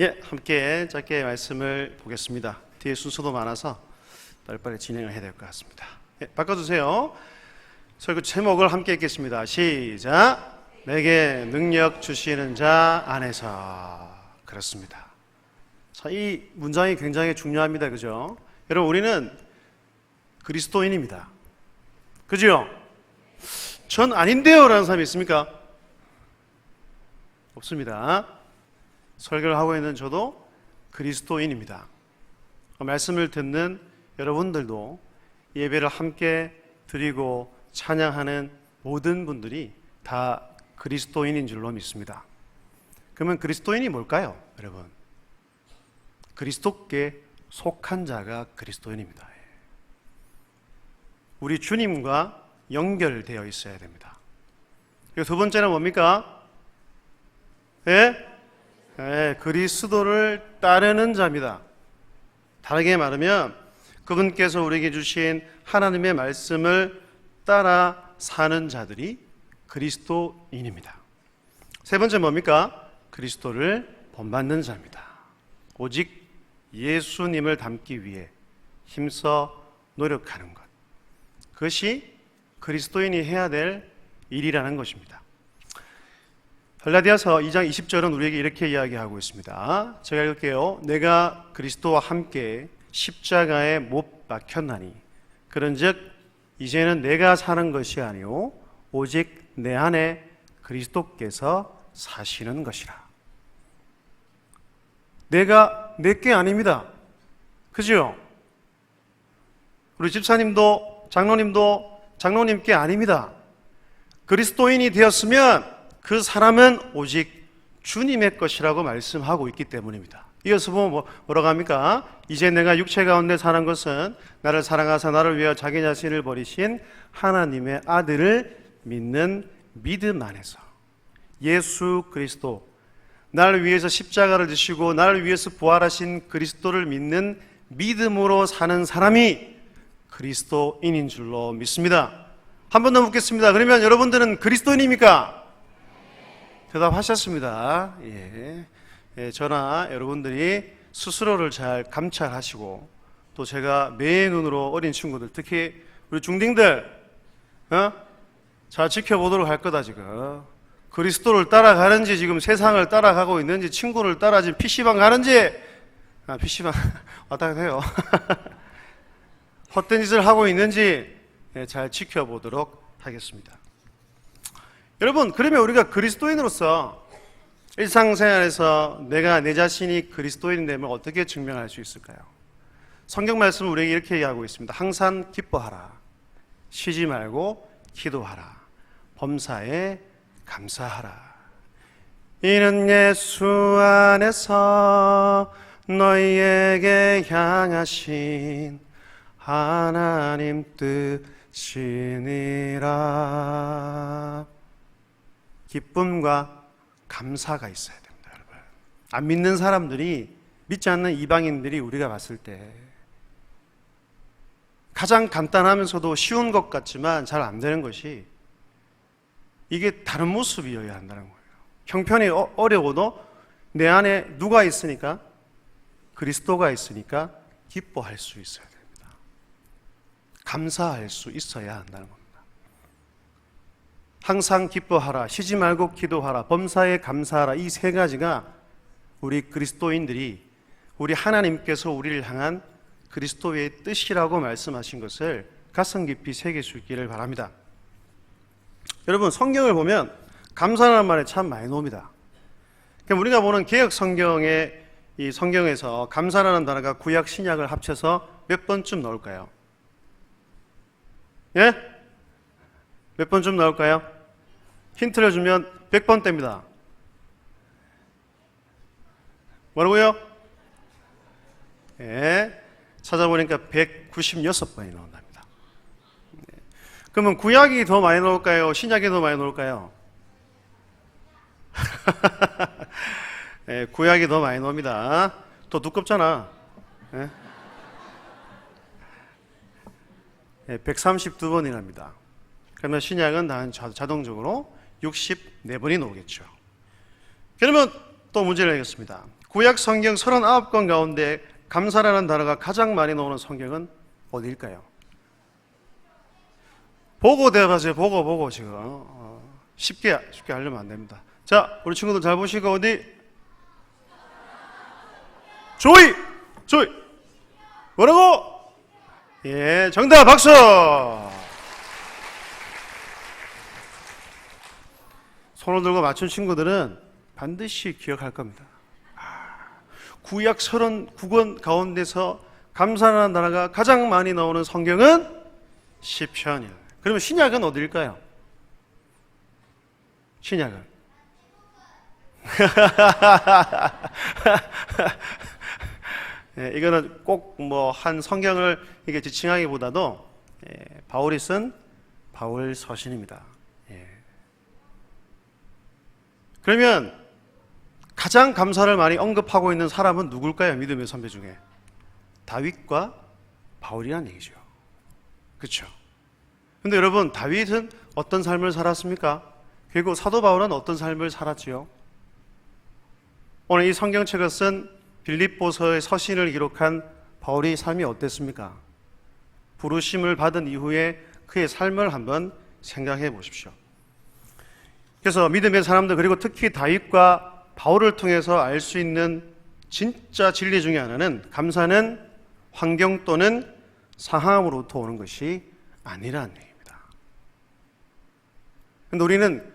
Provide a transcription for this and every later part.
예, 함께 짧게 말씀을 보겠습니다. 뒤에 순서도 많아서 빨리빨리 진행을 해야 될 것 같습니다. 예, 바꿔주세요. 설교 제목을 함께 읽겠습니다. 시작. 내게 능력 주시는 자 안에서 그렇습니다. 자, 이 문장이 굉장히 중요합니다. 그죠? 여러분, 우리는 그리스도인입니다. 그죠? 전 아닌데요. 라는 사람이 있습니까? 없습니다. 설교를 하고 있는 저도 그리스도인입니다. 말씀을 듣는 여러분들도 예배를 함께 드리고 찬양하는 모든 분들이 다 그리스도인인 줄로 믿습니다. 그러면 그리스도인이 뭘까요, 여러분? 그리스도께 속한 자가 그리스도인입니다. 우리 주님과 연결되어 있어야 됩니다. 두 번째는 뭡니까? 예? 예, 그리스도를 따르는 자입니다. 다르게 말하면 그분께서 우리에게 주신 하나님의 말씀을 따라 사는 자들이 그리스도인입니다. 세 번째 뭡니까? 그리스도를 본받는 자입니다. 오직 예수님을 닮기 위해 힘써 노력하는 것. 그것이 그리스도인이 해야 될 일이라는 것입니다. 갈라디아서 2장 20절은 우리에게 이렇게 이야기하고 있습니다. 제가 읽을게요. 내가 그리스도와 함께 십자가에 못 박혔나니 그런즉 이제는 내가 사는 것이 아니요 오직 내 안에 그리스도께서 사시는 것이라. 내가 내게 아닙니다. 그죠? 우리 집사님도 장로님도 장로님께 아닙니다. 그리스도인이 되었으면 그 사람은 오직 주님의 것이라고 말씀하고 있기 때문입니다. 이어서 보면 뭐- 뭐라고 합니까? 이제 내가 육체 가운데 사는 것은 나를 사랑하사 나를 위하여 자기 자신을 버리신 하나님의 아들을 믿는 믿음 안에서 예수 그리스도 나를 위해서 십자가를 지시고 나를 위해서 부활하신 그리스도를 믿는 믿음으로 사는 사람이 그리스도인인 줄로 믿습니다. 한 번 더 묻겠습니다. 그러면 여러분들은 그리스도인입니까? 대답하셨습니다. 예. 예, 저나 여러분들이 스스로를 잘 감찰하시고 또 제가 매의 눈으로 어린 친구들 특히 우리 중딩들 어? 잘 지켜보도록 할 거다 지금 그리스도를 따라가는지 지금 세상을 따라가고 있는지 친구를 따라 지금 PC방 가는지 아, PC방 왔다 갔다 해요 헛된 짓을 하고 있는지 예, 잘 지켜보도록 하겠습니다 여러분, 그러면 우리가 그리스도인으로서 일상생활에서 내가 내 자신이 그리스도인 되면 어떻게 증명할 수 있을까요? 성경 말씀은 우리에게 이렇게 얘기하고 있습니다. 항상 기뻐하라. 쉬지 말고 기도하라. 범사에 감사하라. 이는 예수 안에서 너희에게 향하신 하나님 뜻이니라. 기쁨과 감사가 있어야 됩니다, 여러분. 안 믿는 사람들이 믿지 않는 이방인들이 우리가 봤을 때 가장 간단하면서도 쉬운 것 같지만 잘 안 되는 것이 이게 다른 모습이어야 한다는 거예요. 형편이 어- 어려워도 내 안에 누가 있으니까 그리스도가 있으니까 기뻐할 수 있어야 됩니다. 감사할 수 있어야 한다는 겁니다. 항상 기뻐하라, 쉬지 말고 기도하라, 범사에 감사하라. 이 세 가지가 우리 그리스도인들이 우리 하나님께서 우리를 향한 그리스도의 뜻이라고 말씀하신 것을 가슴 깊이 새길 수 있기를 바랍니다. 여러분, 성경을 보면 감사라는 말에 참 많이 나옵니다. 그럼 우리가 보는 개혁 성경의 이 성경에서 감사라는 단어가 구약 신약을 합쳐서 몇 번쯤 나올까요? 예? 몇 번쯤 나올까요? 힌트를 주면 100번대입니다. 뭐라고요? 예. 찾아보니까 196번이 나온답니다. 네. 그러면 구약이 더 많이 나올까요? 신약이 더 많이 나올까요? 예, 구약이 더 많이 나옵니다. 더 두껍잖아. 예? 예, 132번이랍니다. 그러면 신약은 자동적으로 64번이 나오겠죠. 그러면 또 문제를 내겠습니다. 구약 성경 39권 가운데 감사라는 단어가 가장 많이 나오는 성경은 어디일까요? 보고 대답하세요. 보고 보고 지금 어, 쉽게 쉽게 하려면 안 됩니다. 자, 우리 친구들 잘 보시고 어디 조이 조이 뭐라고? 예, 정답 박수. 손을 들고 맞춘 친구들은 반드시 기억할 겁니다. 아, 구약 39권 가운데서 감사라는 단어가 가장 많이 나오는 성경은 시편이에요. 그러면 신약은 어디일까요? 신약은 예, 이거는 꼭 뭐 한 성경을 이게 지칭하기보다도 예, 바울이 쓴 바울 서신입니다. 예. 그러면 가장 감사를 많이 언급하고 있는 사람은 누굴까요? 믿음의 선배 중에 다윗과 바울이란 얘기죠. 그렇죠? 근데 여러분 다윗은 어떤 삶을 살았습니까? 그리고 사도 바울은 어떤 삶을 살았지요? 오늘 이 성경책을 쓴 빌립보서의 서신을 기록한 바울의 삶이 어땠습니까? 부르심을 받은 이후에 그의 삶을 한번 생각해 보십시오. 그래서 믿음의 사람들 그리고 특히 다윗과 바울을 통해서 알 수 있는 진짜 진리 중에 하나는 감사는 환경 또는 상황으로부터 오는 것이 아니라는 얘기입니다. 근데 우리는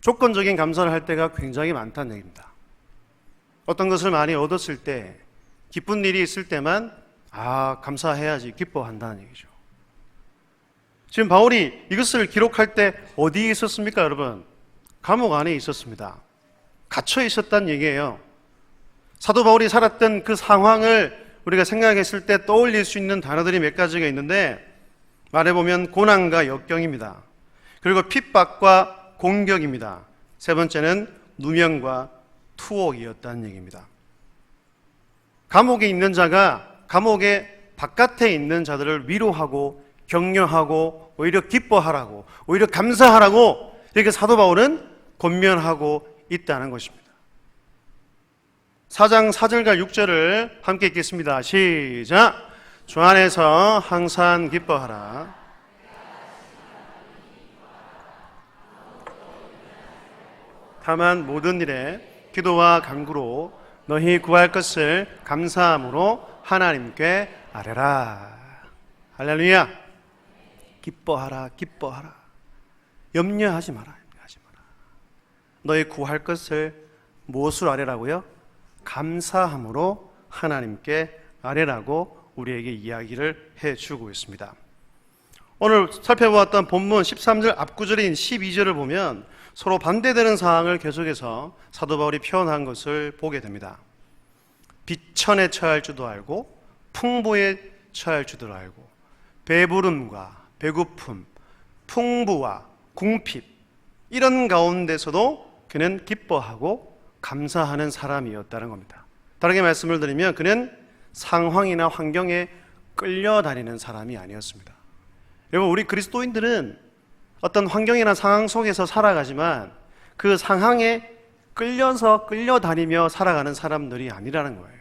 조건적인 감사를 할 때가 굉장히 많다는 얘기입니다. 어떤 것을 많이 얻었을 때, 기쁜 일이 있을 때만, 아, 감사해야지, 기뻐한다는 얘기죠. 지금 바울이 이것을 기록할 때 어디에 있었습니까, 여러분? 감옥 안에 있었습니다. 갇혀 있었다는 얘기예요. 사도 바울이 살았던 그 상황을 우리가 생각했을 때 떠올릴 수 있는 단어들이 몇 가지가 있는데, 말해보면 고난과 역경입니다. 그리고 핍박과 공격입니다. 세 번째는 누명과 투옥이었다는 얘기입니다. 감옥에 있는 자가 감옥의 바깥에 있는 자들을 위로하고 격려하고 오히려 기뻐하라고 오히려 감사하라고 이렇게 사도 바울은 권면하고 있다는 것입니다. 4장 4절과 6절을 함께 읽겠습니다. 시작. 주 안에서 항상 기뻐하라. 다만 모든 일에 기도와 간구로 너희 구할 것을 감사함으로 하나님께 아뢰라. 할렐루야. 기뻐하라, 기뻐하라. 염려하지 마라. 너희 구할 것을 무엇으로 아뢰라고요? 감사함으로 하나님께 아뢰라고 우리에게 이야기를 해 주고 있습니다. 오늘 살펴보았던 본문 13절 앞구절인 12절을 보면 서로 반대되는 상황을 계속해서 사도 바울이 표현한 것을 보게 됩니다. 비천에 처할 줄도 알고 풍부에 처할 줄도 알고 배부름과 배고픔, 풍부와 궁핍 이런 가운데서도 그는 기뻐하고 감사하는 사람이었다는 겁니다. 다르게 말씀을 드리면 그는 상황이나 환경에 끌려다니는 사람이 아니었습니다. 여러분 우리 그리스도인들은 어떤 환경이나 상황 속에서 살아가지만 그 상황에 끌려서 끌려다니며 살아가는 사람들이 아니라는 거예요.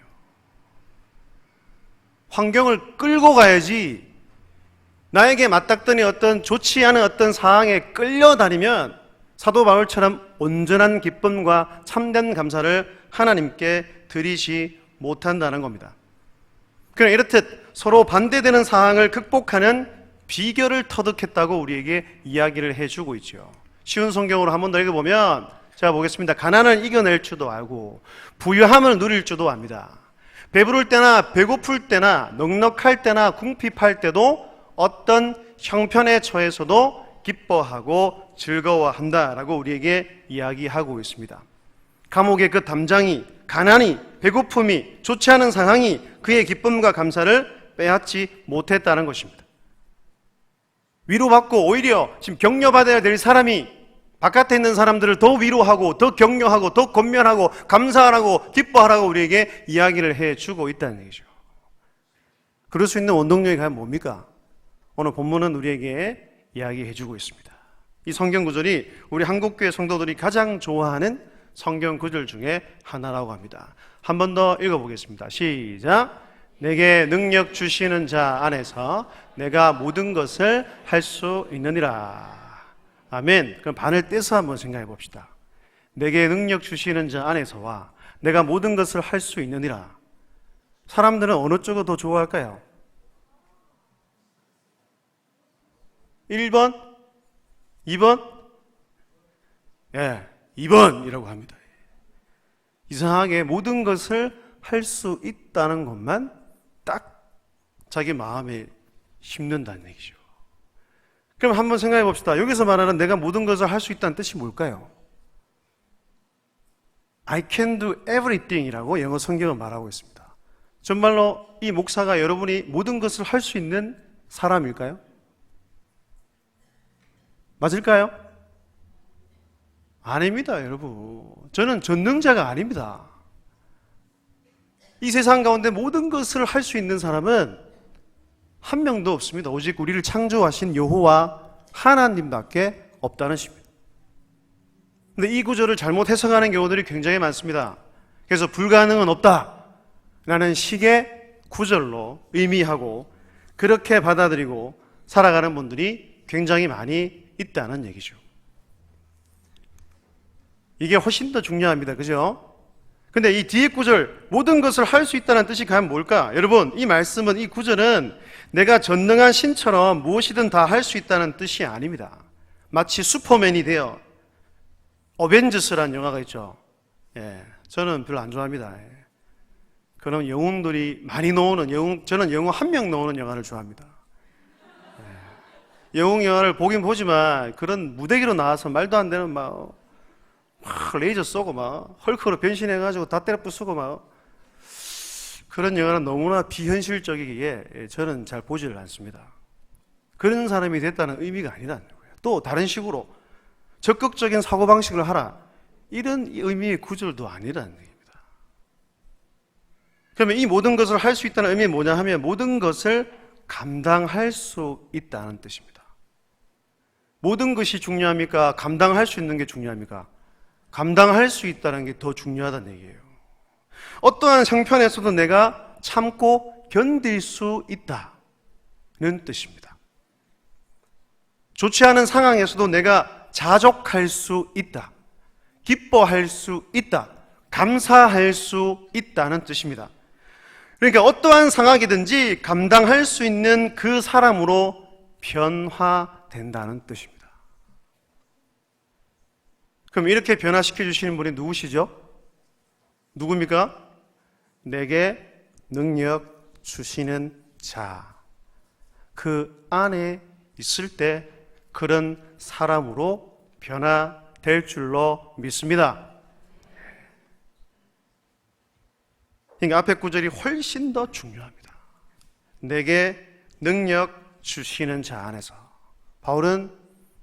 환경을 끌고 가야지 나에게 맞닥뜨니 어떤 좋지 않은 어떤 상황에 끌려다니면 사도 바울처럼 온전한 기쁨과 참된 감사를 하나님께 드리지 못한다는 겁니다. 그럼 이렇듯 서로 반대되는 상황을 극복하는 비결을 터득했다고 우리에게 이야기를 해주고 있죠. 쉬운 성경으로 한 번 더 읽어보면 제가 보겠습니다. 가난을 이겨낼 줄도 알고 부유함을 누릴 줄도 압니다. 배부를 때나 배고플 때나 넉넉할 때나 궁핍할 때도 어떤 형편에 처해서도 기뻐하고 즐거워한다라고 우리에게 이야기하고 있습니다. 감옥의 그 담장이 가난이 배고픔이 좋지 않은 상황이 그의 기쁨과 감사를 빼앗지 못했다는 것입니다. 위로받고 오히려 지금 격려받아야 될 사람이 바깥에 있는 사람들을 더 위로하고 더 격려하고 더 권면하고 감사하라고 기뻐하라고 우리에게 이야기를 해 주고 있다는 얘기죠. 그럴 수 있는 원동력이 과연 뭡니까? 오늘 본문은 우리에게 이야기해 주고 있습니다. 이 성경 구절이 우리 한국교회 성도들이 가장 좋아하는 성경 구절 중에 하나라고 합니다. 한 번 더 읽어보겠습니다. 시작. 내게 능력 주시는 자 안에서 내가 모든 것을 할 수 있느니라. 아멘. 그럼 반을 떼서 한번 생각해 봅시다. 내게 능력 주시는 자 안에서와 내가 모든 것을 할 수 있느니라. 사람들은 어느 쪽을 더 좋아할까요? 1번? 2번? 예, 2번이라고 합니다. 이상하게 모든 것을 할 수 있다는 것만 딱 자기 마음에 심는다는 얘기죠. 그럼 한번 생각해 봅시다. 여기서 말하는 내가 모든 것을 할 수 있다는 뜻이 뭘까요? I can do everything이라고 영어 성경은 말하고 있습니다. 정말로 이 목사가 여러분이 모든 것을 할 수 있는 사람일까요? 맞을까요? 아닙니다, 여러분. 저는 전능자가 아닙니다. 이 세상 가운데 모든 것을 할 수 있는 사람은 한 명도 없습니다. 오직 우리를 창조하신 여호와 하나님밖에 없다는 것입니다. 근데 이 구절을 잘못 해석하는 경우들이 굉장히 많습니다. 그래서 불가능은 없다. 라는 식의 구절로 의미하고 그렇게 받아들이고 살아가는 분들이 굉장히 많이 있다는 얘기죠. 이게 훨씬 더 중요합니다. 그죠? 근데 이 뒤에 구절, 모든 것을 할 수 있다는 뜻이 과연 뭘까? 여러분, 이 말씀은, 이 구절은 내가 전능한 신처럼 무엇이든 다 할 수 있다는 뜻이 아닙니다. 마치 슈퍼맨이 되어 어벤져스라는 영화가 있죠. 예, 저는 별로 안 좋아합니다. 예. 그런 영웅들이 많이 나오는 영웅, 저는 영웅 한 명 나오는 영화를 좋아합니다. 예. 영웅 영화를 보긴 보지만 그런 무대기로 나와서 말도 안 되는 막, 막 레이저 쏘고 막 헐크로 변신해가지고 다 때려 부수고 막 그런 영화는 너무나 비현실적이기에 예, 저는 잘 보지를 않습니다. 그런 사람이 됐다는 의미가 아니라는 거예요. 또 다른 식으로 적극적인 사고방식을 하라. 이런 의미의 구절도 아니라는 얘기입니다. 그러면 이 모든 것을 할 수 있다는 의미는 뭐냐 하면 모든 것을 감당할 수 있다는 뜻입니다. 모든 것이 중요합니까? 감당할 수 있는 게 중요합니까? 감당할 수 있다는 게 더 중요하다는 얘기예요. 어떠한 형편에서도 내가 참고 견딜 수 있다는 뜻입니다. 좋지 않은 상황에서도 내가 자족할 수 있다. 기뻐할 수 있다. 감사할 수 있다는 뜻입니다. 그러니까 어떠한 상황이든지 감당할 수 있는 그 사람으로 변화 된다는 뜻입니다. 그럼 이렇게 변화시켜 주시는 분이 누구시죠? 누굽니까? 내게 능력 주시는 자. 그 안에 있을 때 그런 사람으로 변화될 줄로 믿습니다. 그러니까 앞에 구절이 훨씬 더 중요합니다. 내게 능력 주시는 자 안에서 바울은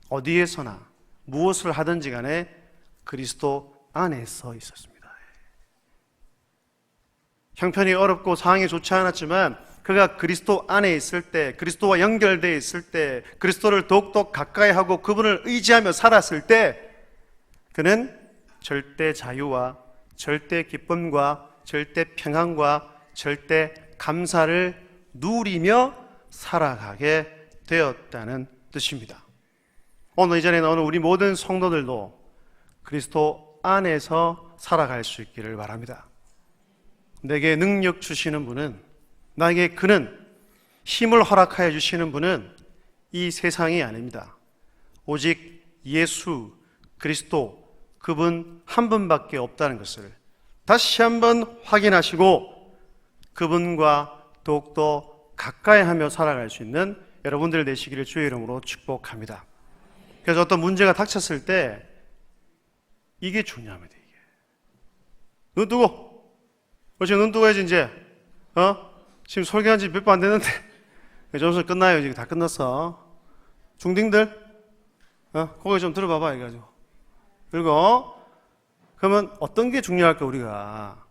어디에서나 무엇을 하든지 간에 그리스도 안에 서 있었습니다. 형편이 어렵고 상황이 좋지 않았지만 그가 그리스도 안에 있을 때, 그리스도와 연결되어 있을 때, 그리스도를 더욱더 가까이 하고 그분을 의지하며 살았을 때, 그는 절대 자유와 절대 기쁨과 절대 평안과 절대 감사를 누리며 살아가게 되었다는 뜻입니다. 오늘 이전에 오늘 우리 모든 성도들도 그리스도 안에서 살아갈 수 있기를 바랍니다. 내게 능력 주시는 분은 나에게 그는 힘을 허락하여 주시는 분은 이 세상이 아닙니다. 오직 예수 그리스도 그분 한 분밖에 없다는 것을 다시 한번 확인하시고 그분과 더욱더 가까이 하며 살아갈 수 있는 여러분들 되시기를 주의 이름으로 축복합니다. 그래서 어떤 문제가 닥쳤을 때 이게 중요합니다. 이게. 눈 뜨고 어제 눈 뜨고 해야지 이제 어 지금 설계한 지 몇 번 안 됐는데 좀 있으면 끝나요. 이제 다 끝났어. 중딩들 어 고개 좀 들어봐봐 이가지고 그리고 그러면 어떤 게 중요할까 우리가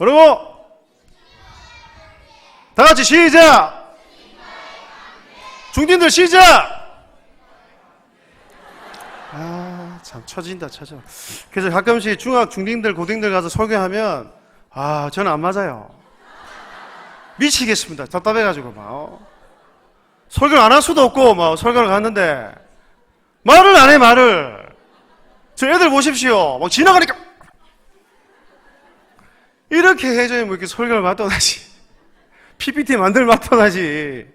여러분 다 같이 시작 중딩들 시작 아 참 처진다 처져. 그래서 가끔씩 중학 중딩들 고딩들 가서 설교하면 아 저는 안 맞아요. 미치겠습니다. 답답해가지고 막 어. 설교를 안 할 수도 없고 막 설교를 갔는데 말을 안 해 말을. 저 애들 보십시오. 막 지나가니까 이렇게 해줘야 뭐 이렇게 설교를 맡아나지. PPT 만들 맡아나지.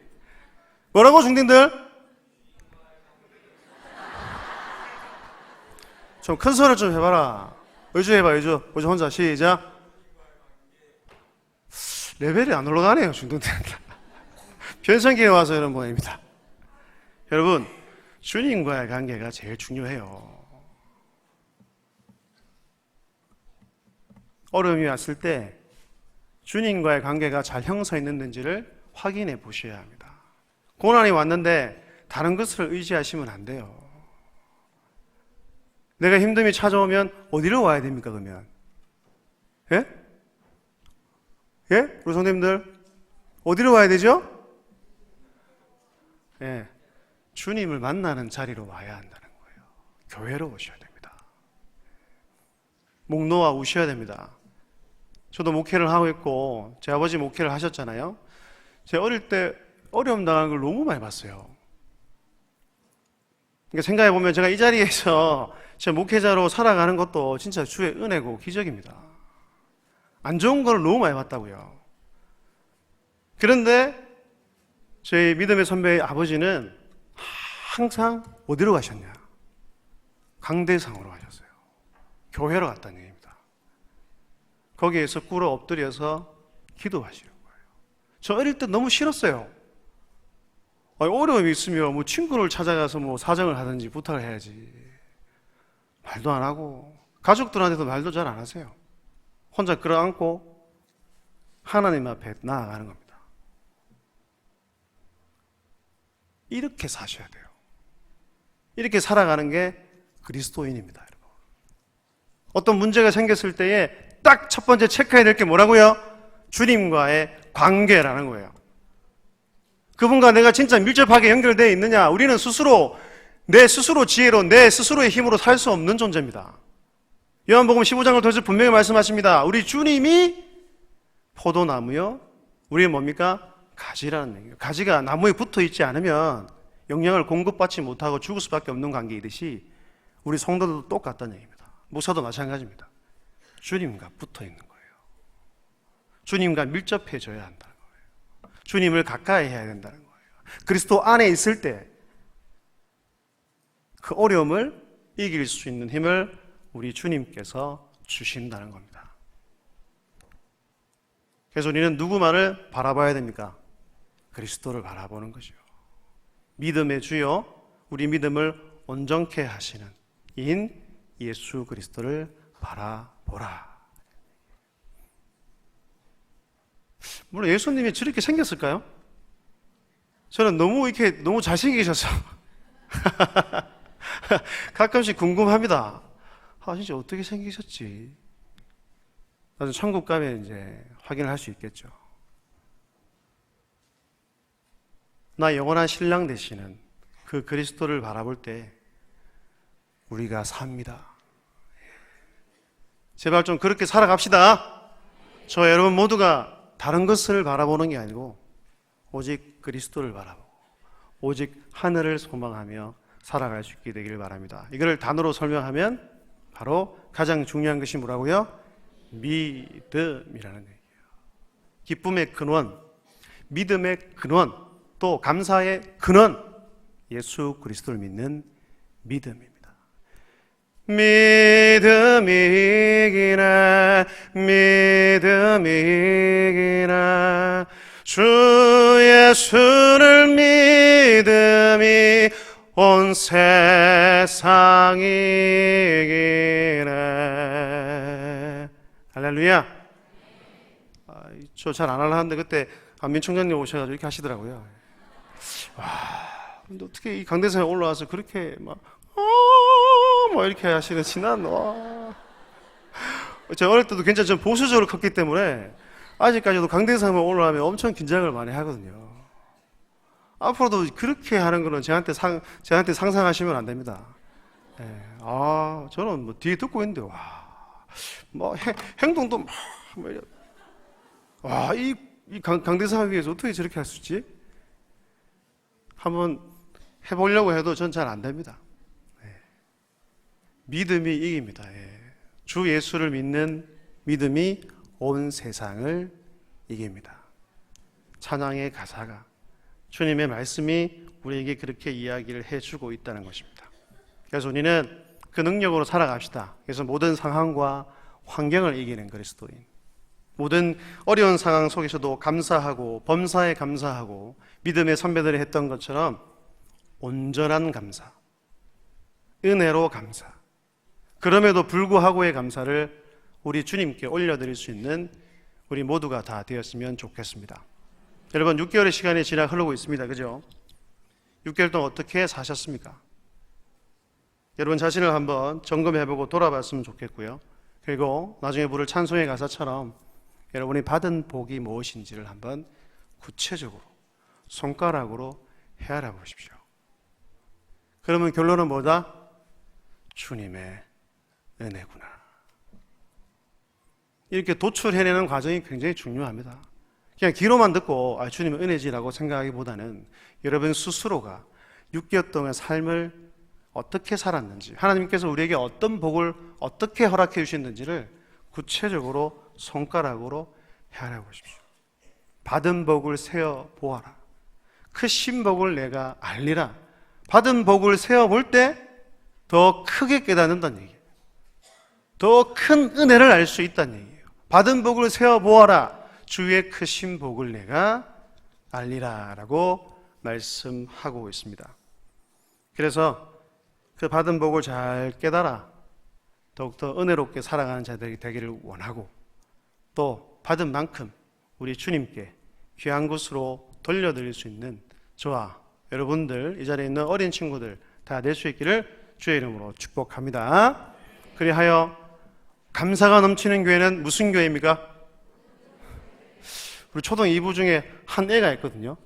뭐라고 중딩들? 좀 큰 소리 좀 해봐라. 의주 해봐, 의주. 의주 혼자 시작. 레벨이 안 올라가네요, 중등대한테. 변성기에 와서 이런 모양입니다. 여러분, 주님과의 관계가 제일 중요해요. 어려움이 왔을 때 주님과의 관계가 잘 형성했는지를 확인해 보셔야 합니다. 고난이 왔는데 다른 것을 의지하시면 안 돼요. 내가 힘듦이 찾아오면 어디로 와야 됩니까, 그러면? 예? 예? 우리 성도님들, 어디로 와야 되죠? 예. 주님을 만나는 자리로 와야 한다는 거예요. 교회로 오셔야 됩니다. 목 놓아 우셔야 됩니다. 저도 목회를 하고 있고, 제 아버지 목회를 하셨잖아요. 제 어릴 때 어려움 당한 걸 너무 많이 봤어요. 그러니까 생각해 보면 제가 이 자리에서 제 목회자로 살아가는 것도 진짜 주의 은혜고 기적입니다. 안 좋은 걸 너무 많이 봤다고요. 그런데 저희 믿음의 선배의 아버지는 항상 어디로 가셨냐? 강대상으로 가셨어요. 교회로 갔다는 얘기입니다. 거기에서 꿇어 엎드려서 기도하시는 거예요. 저 어릴 때 너무 싫었어요. 어려움이 있으면 뭐 친구를 찾아가서 뭐 사정을 하든지 부탁을 해야지. 말도 안 하고 가족들한테도 말도 잘 안 하세요. 혼자 끌어안고 하나님 앞에 나아가는 겁니다. 이렇게 사셔야 돼요. 이렇게 살아가는 게 그리스도인입니다, 여러분. 어떤 문제가 생겼을 때에 딱 첫 번째 체크해야 될 게 뭐라고요? 주님과의 관계라는 거예요. 그분과 내가 진짜 밀접하게 연결되어 있느냐? 우리는 스스로 내 스스로 지혜로 내 스스로의 힘으로 살 수 없는 존재입니다. 요한복음 15장을 통해서 분명히 말씀하십니다. 우리 주님이 포도나무요. 우리는 뭡니까? 가지라는 얘기예요. 가지가 나무에 붙어 있지 않으면 영양을 공급받지 못하고 죽을 수밖에 없는 관계이듯이 우리 성도들도 똑같다는 얘기입니다. 목사도 마찬가지입니다. 주님과 붙어 있는 거예요. 주님과 밀접해져야 한다는 거예요. 주님을 가까이 해야 된다는 거예요. 그리스도 안에 있을 때 그 어려움을 이길 수 있는 힘을 우리 주님께서 주신다는 겁니다. 그래서 우리는 누구만을 바라봐야 됩니까? 그리스도를 바라보는 거죠. 믿음의 주요, 우리 믿음을 온전케 하시는 인 예수 그리스도를 바라보라. 물론 예수님이 저렇게 생겼을까요? 저는 너무 이렇게 너무 잘생기셔서 가끔씩 궁금합니다. 아, 진짜 어떻게 생기셨지? 나중에 천국 가면 이제 확인을 할수 있겠죠. 나 영원한 신랑 되시는 그 그리스도를 바라볼 때 우리가 삽니다. 제발 좀 그렇게 살아갑시다. 저 여러분 모두가 다른 것을 바라보는 게 아니고 오직 그리스도를 바라보고 오직 하늘을 소망하며 살아갈 수 있게 되기를 바랍니다. 이걸 단어로 설명하면 바로 가장 중요한 것이 뭐라고요? 믿음이라는 얘기예요. 기쁨의 근원, 믿음의 근원, 또 감사의 근원, 예수 그리스도를 믿는 믿음입니다. 믿음이기나 믿음이기나. 주 예수를 믿음이 온 세상이기나 할렐루야. 아, 저잘 안 하려는데 그때 안민 총장님 오셔가지고 이렇게 하시더라고요. 와 근데 어떻게 이 강대상에 올라와서 그렇게 막 어, 뭐 이렇게 하시는 지 난 와. 제가 어릴 때도 굉장히 좀 보수적으로 컸기 때문에 아직까지도 강대상에 올라가면 엄청 긴장을 많이 하거든요. 앞으로도 그렇게 하는 거는 저한테 상, 저한테 상상하시면 안 됩니다. 예, 아, 저는 뭐 뒤에 듣고 있는데, 와, 뭐 행, 행동도 막, 뭐. 와, 이, 이 강, 강대상에 위해서 어떻게 저렇게 할 수 있지? 한번 해보려고 해도 전 잘 안 됩니다. 예. 믿음이 이깁니다. 예. 주 예수를 믿는 믿음이 온 세상을 이깁니다. 찬양의 가사가 주님의 말씀이 우리에게 그렇게 이야기를 해주고 있다는 것입니다. 그래서 우리는 그 능력으로 살아갑시다. 그래서 모든 상황과 환경을 이기는 그리스도인. 모든 어려운 상황 속에서도 감사하고 범사에 감사하고 믿음의 선배들이 했던 것처럼 온전한 감사, 은혜로 감사, 그럼에도 불구하고의 감사를 우리 주님께 올려드릴 수 있는 우리 모두가 다 되었으면 좋겠습니다. 여러분 6개월의 시간이 지나 흐르고 있습니다. 그죠? 6개월 동안 어떻게 사셨습니까? 여러분 자신을 한번 점검해보고 돌아봤으면 좋겠고요. 그리고 나중에 부를 찬송의 가사처럼 여러분이 받은 복이 무엇인지를 한번 구체적으로 손가락으로 헤아려 보십시오. 그러면 결론은 뭐다? 주님의 은혜구나. 이렇게 도출해내는 과정이 굉장히 중요합니다. 그냥 귀로만 듣고 아, 주님의 은혜지라고 생각하기보다는 여러분 스스로가 6개월 동안 삶을 어떻게 살았는지, 하나님께서 우리에게 어떤 복을 어떻게 허락해 주셨는지를 구체적으로 손가락으로 헤아려 보십시오. 받은 복을 세어 보아라. 크신 복을 내가 알리라. 받은 복을 세어 볼 때 더 크게 깨닫는다는 얘기예요. 더 큰 은혜를 알 수 있다는 얘기예요. 받은 복을 세어 보아라. 주의 크신 복을 내가 알리라 라고 말씀하고 있습니다. 그래서 그 받은 복을 잘 깨달아 더욱더 은혜롭게 살아가는 자들이 되기를 원하고 또 받은 만큼 우리 주님께 귀한 곳으로 돌려드릴 수 있는 저와 여러분들 이 자리에 있는 어린 친구들 다 될 수 있기를 주의 이름으로 축복합니다. 그리하여 감사가 넘치는 교회는 무슨 교회입니까? 우리 초등 2부 중에 한 애가 있거든요.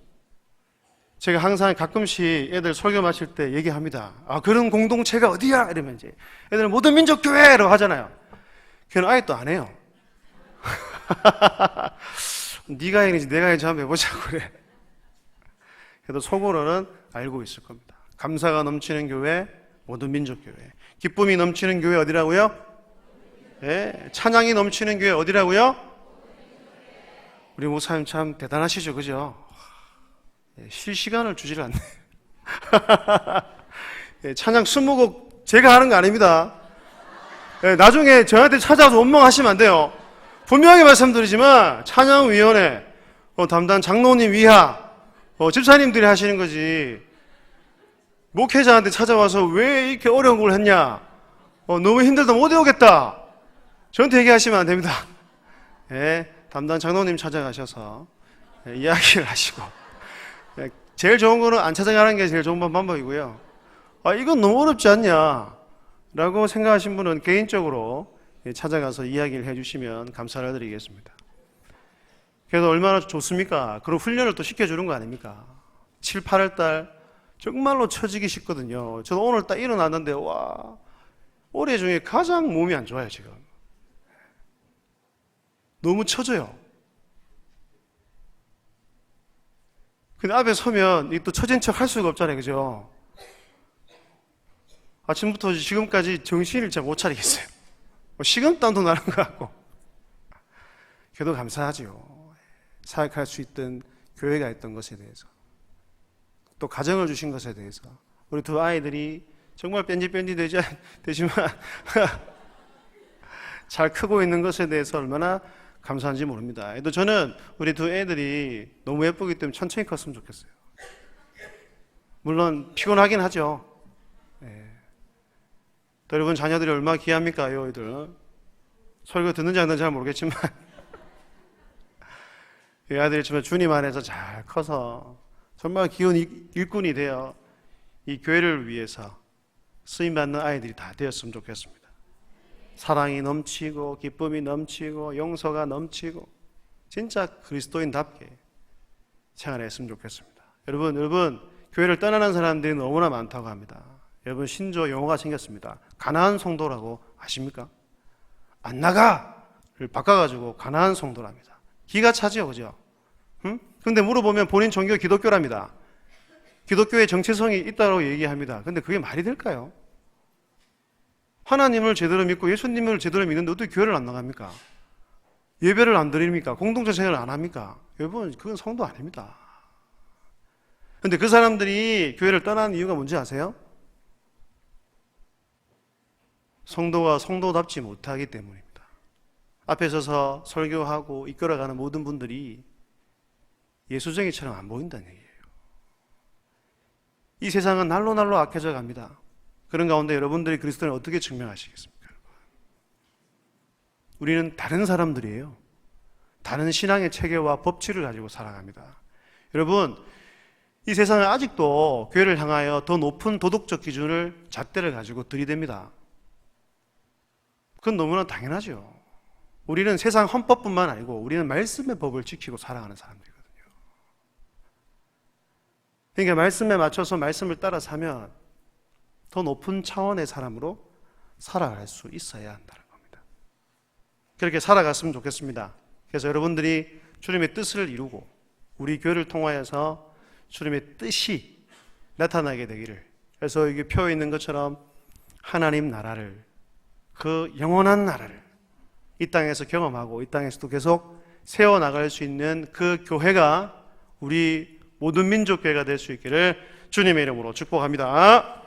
제가 항상 가끔씩 애들 설교 마칠 때 얘기합니다. 아, 그런 공동체가 어디야? 이러면 이제 애들은 모든 민족 교회로 하잖아요. 걔는 아예 또 안 해요. 네가 해야지 내가 해야지 한번 해보자고 그래. 그래도 속으로는 알고 있을 겁니다. 감사가 넘치는 교회, 모든 민족 교회. 기쁨이 넘치는 교회 어디라고요? 예, 찬양이 넘치는 교회 어디라고요? 우리 목사님 참 대단하시죠, 그죠? 예, 쉴 시간을 주질 않네. 예, 찬양 20곡 제가 하는 거 아닙니다. 예, 나중에 저한테 찾아와서 원망하시면 안 돼요. 분명히 말씀드리지만 찬양위원회 어, 담당 장로님 위하 어, 집사님들이 하시는 거지 목회자한테 찾아와서 왜 이렇게 어려운 걸 했냐 어, 너무 힘들다 못 외우겠다 저한테 얘기하시면 안 됩니다 예, 담당 장로님 찾아가셔서 예, 이야기를 하시고 예, 제일 좋은 거는 안 찾아가는 게 제일 좋은 방법이고요 아 이건 너무 어렵지 않냐 라고 생각하신 분은 개인적으로 예, 찾아가서 이야기를 해주시면 감사를 드리겠습니다. 그래서 얼마나 좋습니까? 그런 훈련을 또 시켜주는 거 아닙니까? 7, 8월 달 정말로 처지기 쉽거든요. 저도 오늘 딱 일어났는데 와 올해 중에 가장 몸이 안 좋아요 지금. 너무 처져요. 근데 앞에 서면 이 또 처진 척 할 수가 없잖아요, 그죠? 아침부터 지금까지 정신을 잘 못 차리겠어요. 뭐 식은땀도 나는 것 같고. 그래도 감사하죠. 사역할 수 있던 교회가 있던 것에 대해서. 또 가정을 주신 것에 대해서. 우리 두 아이들이 정말 뺀지뺀지 되지, 되지만 잘 크고 있는 것에 대해서 얼마나 감사한지 모릅니다. 또 저는 우리 두 애들이 너무 예쁘기 때문에 천천히 컸으면 좋겠어요. 물론 피곤하긴 하죠. 또 여러분 자녀들이 얼마나 귀합니까, 이 아이들. 설교 듣는지 안 듣는지 잘 모르겠지만 이 아이들이 정말 주님 안에서 잘 커서 정말 귀여운 일꾼이 되어 이 교회를 위해서 쓰임 받는 아이들이 다 되었으면 좋겠습니다. 사랑이 넘치고 기쁨이 넘치고 용서가 넘치고 진짜 그리스도인답게 생활했으면 좋겠습니다. 여러분, 여러분 교회를 떠나는 사람들이 너무나 많다고 합니다. 여러분 신조 용어가 생겼습니다. 가나안 성도라고 아십니까? 안 나가를 바꿔가지고 가나안 성도랍니다. 기가 차지요, 그죠? 응? 근데 물어보면 본인 종교 기독교랍니다. 기독교의 정체성이 있다고 얘기합니다. 근데 그게 말이 될까요? 하나님을 제대로 믿고 예수님을 제대로 믿는데 어떻게 교회를 안 나갑니까? 예배를 안 드립니까? 공동체 생활을 안 합니까? 여러분, 그건 성도 아닙니다. 근데 그 사람들이 교회를 떠난 이유가 뭔지 아세요? 성도가 성도답지 못하기 때문입니다. 앞에 서서 설교하고 이끌어가는 모든 분들이 예수쟁이처럼 안 보인다는 얘기예요. 이 세상은 날로 날로 악해져 갑니다. 그런 가운데 여러분들이 그리스도를 어떻게 증명하시겠습니까? 우리는 다른 사람들이에요. 다른 신앙의 체계와 법칙을 가지고 살아갑니다. 여러분, 이 세상은 아직도 교회를 향하여 더 높은 도덕적 기준을 잣대를 가지고 들이댑니다. 그건 너무나 당연하죠. 우리는 세상 헌법뿐만 아니고 우리는 말씀의 법을 지키고 살아가는 사람들이거든요. 그러니까 말씀에 맞춰서 말씀을 따라 사면 더 높은 차원의 사람으로 살아갈 수 있어야 한다는 겁니다. 그렇게 살아갔으면 좋겠습니다. 그래서 여러분들이 주님의 뜻을 이루고 우리 교회를 통하여서 주님의 뜻이 나타나게 되기를. 그래서 여기 표에 있는 것처럼 하나님 나라를 그 영원한 나라를 이 땅에서 경험하고 이 땅에서도 계속 세워 나갈 수 있는 그 교회가 우리 모든 민족 교회가 될 수 있기를 주님의 이름으로 축복합니다.